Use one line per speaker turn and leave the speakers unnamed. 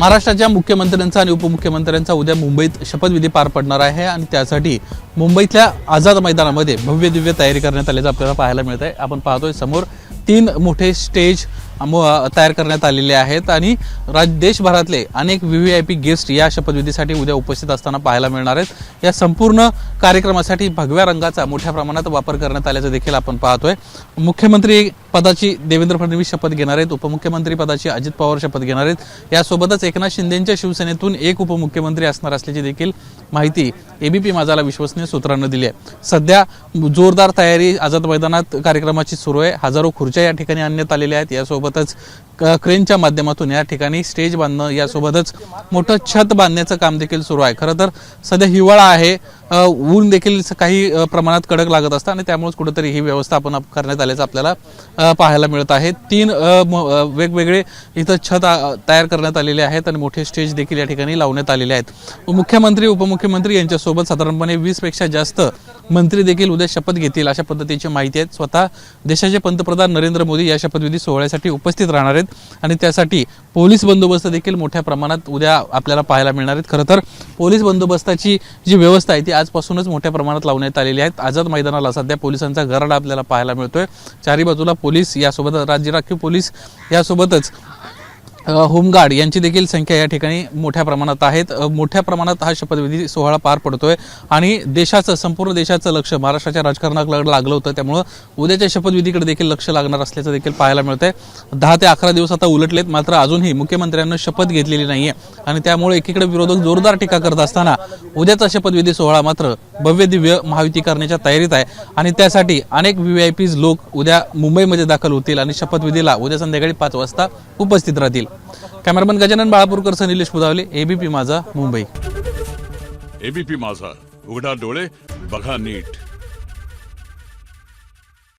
महाराष्ट्राच्या मुख्यमंत्र्यांचा आणि उपमुख्यमंत्र्यांचा उद्या मुंबईत शपथविधी पार पडणार आहे आणि त्यासाठी मुंबईतल्या आझाद मैदानामध्ये भव्य दिव्य तयारी करण्यात आल्याचं आपल्याला पाहायला मिळत आहे. आपण पाहतोय समोर तीन मोठे स्टेज तयार करण्यात आलेले आहेत आणि राज देशभरातले अनेक V V I P guest या शपथविधीसाठी उद्या उपस्थित असताना पाहायला मिळणार आहेत. या संपूर्ण कार्यक्रमासाठी भगव्या रंगाचा मोठ्या प्रमाणात वापर करण्यात आल्याचं देखील आपण पाहतोय. मुख्यमंत्री पदाची देवेंद्र फडणवीस शपथ घेणार आहेत उपमुख्यमंत्री पदाची अजित पवार शपथ घेणार आहेत. यासोबतच एकनाथ शिंदेच्या शिवसेनेतून एक उपमुख्यमंत्री असणार असल्याची देखील माहिती एबीपी माझाला विश्वसनीय सूत्रांनी दिली आहे. सध्या जोरदार तयारी आझाद मैदानात कार्यक्रमाची सुरू आहे. हजारो खुर्च्या या ठिकाणी आणण्यात आलेल्या आहेत. यासोबतच क्रेनच्या माध्यमातून या ठिकाणी स्टेज बांधणं यासोबतच मोठं छत बांधण्याचं काम देखील सुरू आहे. खरं तर सध्या हिवाळा आहे. ऊन देखील काही प्रमाणात कडक लागत असतं आणि त्यामुळेच कुठेतरी ही व्यवस्थापन करण्यात आल्याचं आपल्याला पाहायला मिळत आहे. तीन म- वेगवेगळे इथं छत तयार करण्यात आलेले आहेत आणि मोठे स्टेज देखील या ठिकाणी लावण्यात आलेले आहेत. मुख्यमंत्री उपमुख्यमंत्री यांच्यासोबत साधारणपणे वीसपेक्षा जास्त मंत्री देखील उद्या शपथ घेतील अशा पद्धतीची माहिती आहे स्वतः देशाचे पंतप्रधान नरेंद्र मोदी या शपथविधी सोहळ्यासाठी उपस्थित राहणार आहेत आणि त्यासाठी पोलीस बंदोबस्त देखील मोठ्या प्रमाणात उद्या आपल्याला पाहायला मिळणार आहेत. खरं तर पोलीस बंदोबस्ताची जी व्यवस्था आहे ती आजपासूनच मोठ्या प्रमाणात लावण्यात आलेली आहेत आझाद मैदानाला सध्या पोलिसांचा गराडा आपल्याला पाहायला मिळतोय. चारी बाजूला पोलीस यासोबत राज्य राखीव पोलीस यासोबतच होमगार्ड यांची देखील संख्या या ठिकाणी मोठ्या प्रमाणात आहेत. मोठ्या प्रमाणात हा शपथविधी सोहळा पार पडतोय आणि देशाचं संपूर्ण देशाचं लक्ष महाराष्ट्राच्या राजकारणाकडे लागलं होतं. त्यामुळं उद्याच्या शपथविधीकडे देखील लक्ष लागणार असल्याचं देखील पाहायला मिळतंय. दहा ते अकरा दिवस आता उलटलेत मात्र अजूनही मुख्यमंत्र्यांना शपथ घेतलेली नाहीये. आणि त्यामुळे एकीकडे विरोधक जोरदार टीका करत असताना उद्याचा शपथविधी सोहळा मात्र भव्य दिव्य महायुती करण्याच्या तयारीत आहे. आणि त्यासाठी अनेक व्हीआयपीज लोक उद्या मुंबईमध्ये दाखल होतील आणि शपथविधीला उद्या संध्याकाळी पाच वाजता उपस्थित राहतील. Cameraman Gajanan Balapurkar Nilesh Budhawale ABP Majha Mumbai.
ABP माझा. उघडा डोळे बघा नीट.